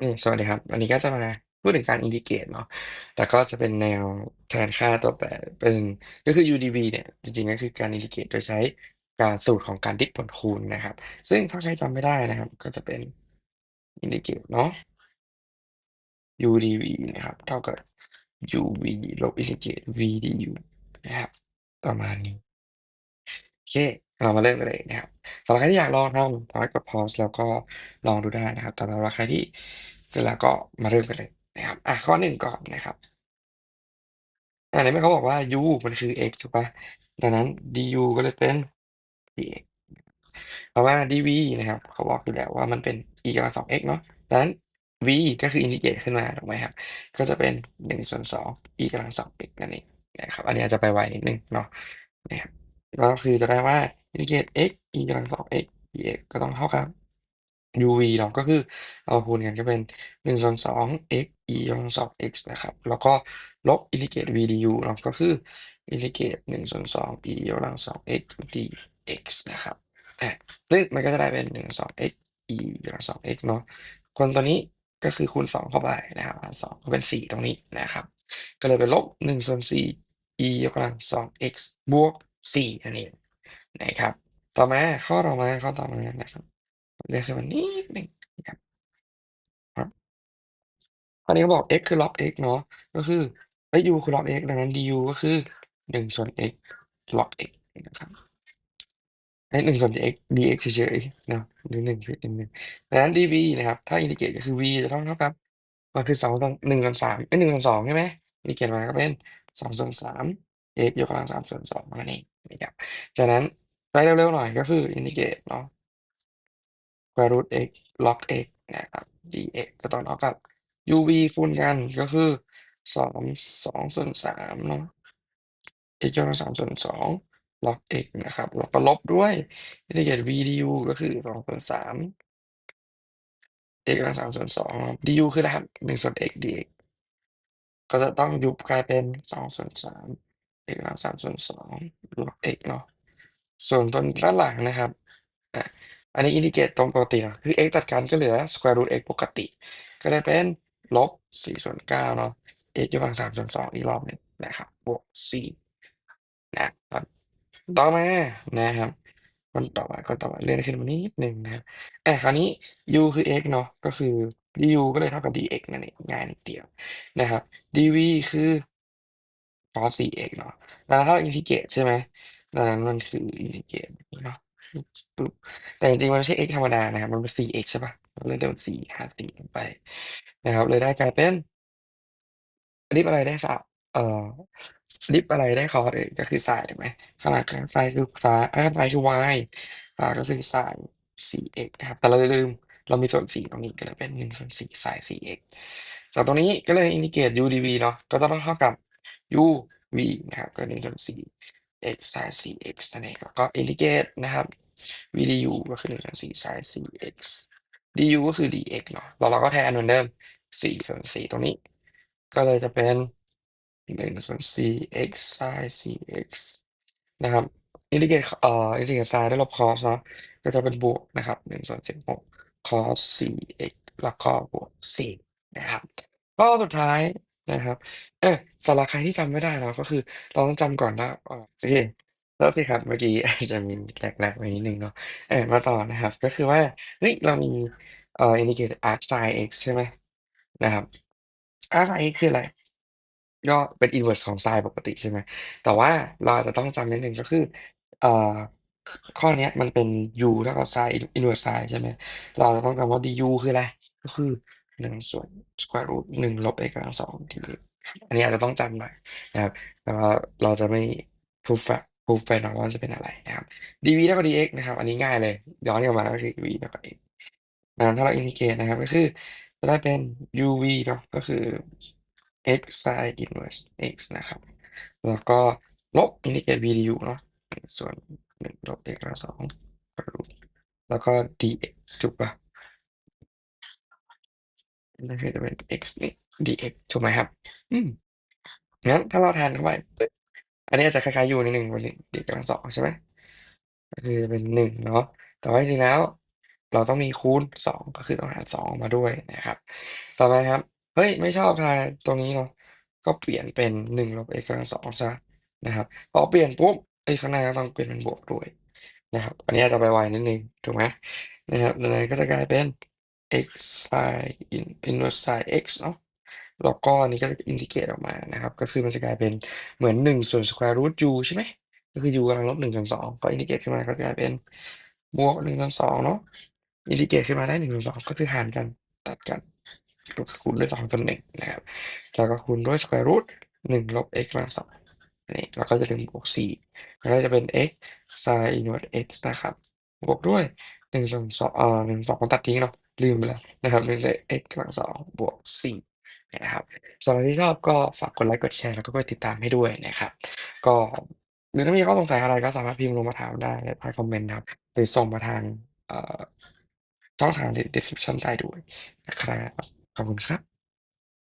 อืม สวัสดีครับ วันนี้ก็จะมาพูดถึงการอินทิเกรตเนาะ แต่ก็จะเป็นแนวแทนค่าตัวแปร เป็น ก็คือ UDV เนี่ย จริง ๆ ก็คือการอินทิเกรตโดยใช้การ สูตรของการดิฟผลคูณนะครับ ซึ่งถ้าใครจำไม่ได้นะครับ ก็จะเป็นอินทิเกรตเนาะ UDV นะครับ เท่ากับ UV ลบอินทิเกรต VDU นะครับ ประมาณนี้ โอเค เรามาเริ่มกันเลยนะครับ สำหรับใครที่อยากลองทำ สามารถกด pause แล้วก็ลองดูได้นะครับ แต่สำหรับใครที่เสร็จแล้วก็มาเริ่มกันเลยนะครับ อะ ข้อหนึ่งก่อนนะครับ อ่า ในเมื่อเขาบอกว่า u มันคือ x ถูกเปล่า ดังนั้น du ก็เลยเป็น dx เพราะว่า dv นะครับ เขาบอกอยู่แล้วว่ามันเป็น e กำลังสอง x เนาะ ดังนั้น v ก็คืออินทิเกรตขึ้นมาถูกไหมครับ ก็จะเป็น1ส่วน2 e กำลังสอง x นั่นเองนะครับ อันนี้อาจจะไปไวนิดหนึ่งเนาะนะครับ ก็คือจะได้ว่า อินทิเกรต x e กำลังสอง x dx ก็ต้องเท่ากับ uv เนาะก็คือเอาคูณกันก็เป็น1ส่วน2 x e กำลังสอง x นะครับ แล้วก็ลบอินทิเกรต v du เนาะก็คืออินทิเกรต1ส่วน2 e ยกกำลังสอง x dx นะครับอาซึ่งมันก็จะได้เป็น1 2 x e ยกกำลังสอง x เนาะคนตัวนี้ก็คือคูณ2เข้าไปนะครับหาร2ก็เป็น4ตรงนี้นะครับ ก็เลยเป็นลบ1ส่วน4 e ยกกำลังสอง x บวก4นั่นเอง นะครับ ต่อมาข้อต่อมาข้อต่อมานะครับเรียกขึ้นมานิดหนึ่งนะครับครับคราวนี้เขาบอก x คือ log x เนาะก็คือเฮ้ย u คือ log x ดังนั้น du ก็คือ1ส่วน x log x นะครับเอ๊ะ1ส่วน x dx เฉยๆเนาะหรือ1คือ n 1ดังนั้น dv นะครับ ถ้าอินทิเกรตก็คือ v จะต้องเท่ากับมันคือ2ส่วน1ส่วน3เอ๊ย1ส่วน2ใช่ไหมอินทิเกรตมาก็เป็น2ส่วน3 x ยกกำลัง3ส่วน2นั่นเองนะครับดังนั้นไปเร็วๆหน่อยก็คืออินทิเกรตเนาะ square root x log x นะครับ dx จะต้องเท่ากับ uv คูณกันก็คือ2 2ส่วน3เนาะ x ยกกำลัง3ส่วน2 log x นะครับแล้วก็ลบด้วยอินทิเกรต v du ก็คือ2ส่วน3 x กำลัง3ส่วน2เนาะ du คืออะไรครับ1ส่วน x dx ก็จะต้องยุบกลายเป็น2ส่วน3 x กำลัง3ส่วน2 log x เนาะส่วนตรงด้านหลังนะครับอาอันนี้อินทิเกรตตรงปกติเนาะคือ x ตัดกันก็เหลือ square root x ปกติ ก็ได้เป็นลบ4ส่วน9เนาะ x ยกกำลัง3ส่วน2อีกรอบหนึ่งนะครับบวก4นะครับต่อมานะครับคนต่อมาคนต่อมาเลื่อนขึ้นมานิดหนึ่งนะครับอาคราวนี้ u คือ x เนาะก็คือ du ก็เลยเท่ากับ dx นั่นเองง่ายนิดเดียวนะครับ dv คือ cos 4x เนาะดังนั้นถ้าเราอินทิเกรตใช่ไหมดังนั้นมันคืออินทิเกรตเนาะปึ๊บแต่จริงๆมันไม่ใช่ x ธรรมดานะครับมันเป็น 4x ใช่ปล่าเราเลื่อนจาก4หาร4ลงไป นะครับ เลยได้กลายเป็นดิฟอะไรได้สะเอ่อดิฟอะไรได้ cos เอ่ยก็คือไซน์ถูกไหมข้างหลังข้างซ้ายคือฟ้าอาข้างซ้ายคือ y ขวาก็คือไซน์ 4x นะครับ แต่เราลืม เรามีส่วน4ตรงนี้ก็เลยเป็น1ส่วน4ไซน์ 4x จากตรงนี้ก็เลยอินทิเกรต u dv เนาะก็ต้องเท่ากับ u v นะครับก็1ส่วน4 x sin 4x นั่นเองแล้วก็อินทิเกรตนะครับ v du ก็คือ1ส่วน4 sin 4x du ก็คือ dx เนาะแล้วเราก็แทนเหมือนเดิม4ส่วน4ตรงนี้ ก็เลยจะเป็น1ส่วน 4x sin 4x นะครับอินทิเกรตเอ่ออินทิเกรต sin ได้ลบ cos เนาะก็จะเป็นบวกนะครับ1ส่วน16 cos 4x แล้วก็บวก4นะครับข้อสุดท้าย นะครับเออสำหรับใครที่จำไม่ได้เนาะ ก็คือเราต้องจำก่อนว่าอ๋อโอเค โทษทีครับ เมื่อกี้ อาจจะมีแหลก ๆ ไปนิดหนึ่งเนาะเออมาต่อนะครับ ก็คือว่า เฮ้ย เรามี เอ่ออินทิเกรต arc sin x ใช่ไหม นะครับ arc sin x คืออะไร ก็เป็น inverse ของ sin ปกติ ใช่ไหม แต่ว่าเราอาจจะต้องจำนิดหนึ่ง ก็คือ เอ่อ ข้อเนี้ยมันเป็น u เท่ากับ sin in inverse sin ใช่ไหม เราจะต้องจำว่า du คืออะไร ก็คือ 1ส่วน square root 1ลบ x กำลัง2 dx อันนี้อาจจะต้องจำหน่อยนะครับแต่ว่าเราจะไม่ proof อะ proof ไปเนาะว่ามันจะเป็นอะไรนะครับ dv เท่ากับ dx นะครับ อันนี้ง่ายเลย ย้อนกลับมาแล้วก็คือ v เท่ากับ x ดังนั้นถ้าเราอินทิเกรตนะครับ ก็คือจะได้เป็น uv เนาะก็คือ x sin inverse x นะครับ แล้วก็ลบอินทิเกรต v du เนาะส่วน1ลบ x กำลัง2รูทแล้วก็ dx ถูกปล่า นั่นคือจะเป็น x นี่ dx ถูกไหมครับ อืมงั้นถ้าเราแทนเข้าไปปึ๊บอันนี้อาจจะคล้ายๆ u นิดหนึ่งบน x กำลัง2ใช่ไหมก็คือจะเป็น1เนาะแต่ว่าจริงๆแล้ว เราต้องมีคูณ2ก็คือต้องหาร2ออกมาด้วยนะครับ ต่อไปครับ เฮ้ยไม่ชอบทางตรงนี้เนาะก็เปลี่ยนเป็น1ลบ x กำลัง2เสียนะครับพอเปลี่ยนปุ๊บไอ้ข้างหน้าก็ต้องเปลี่ยนเป็นบวกด้วยนะครับ อันนี้อาจจะไปไวนิดหนึ่งถูกไหม?นะครับดังนั้นก็จะกลายเป็น x sin in inverse sin x เนาะแล้วก็อันนี้ก็จะอินทิเกรตออกมานะครับ ก็คือมันจะกลายเป็นเหมือน1ส่วน square root u ใช่ไหม?ก็คือ u กำลังลบ1ส่วน2พออินทิเกรตขึ้นมาก็จะกลายเป็นบวก1ส่วน2เนาะอินทิเกรตขึ้นมาได้1ส่วน2ก็คือหารกันตัดกันก็คูณด้วย2ส่วน1นะครับ แล้วก็คูณด้วย square root 1ลบ x กำลัง2นี่แล้วก็อย่าลืมบวก4แล้วก็จะเป็น x sin inverse x นะครับ บวกด้วย1ส่วน2อ่า1 2ตัดทิ้งเนาะ ลืมไปแล้วนะครับ1จาก x กำลังสองบวก4นะครับสำหรับที่ชอบก็ฝากกดไลค์กดแชร์แล้วก็กดติดตามให้ด้วยนะครับ ก็หรือถ้ามีข้อสงสัยอะไรก็สามารถพิมพ์ลงมาถามได้ใต้คอมเมนต์นะครับ หรือส่งมาทางเอ่อช่องทางใน description ได้ด้วยนะครับขอบคุณครับ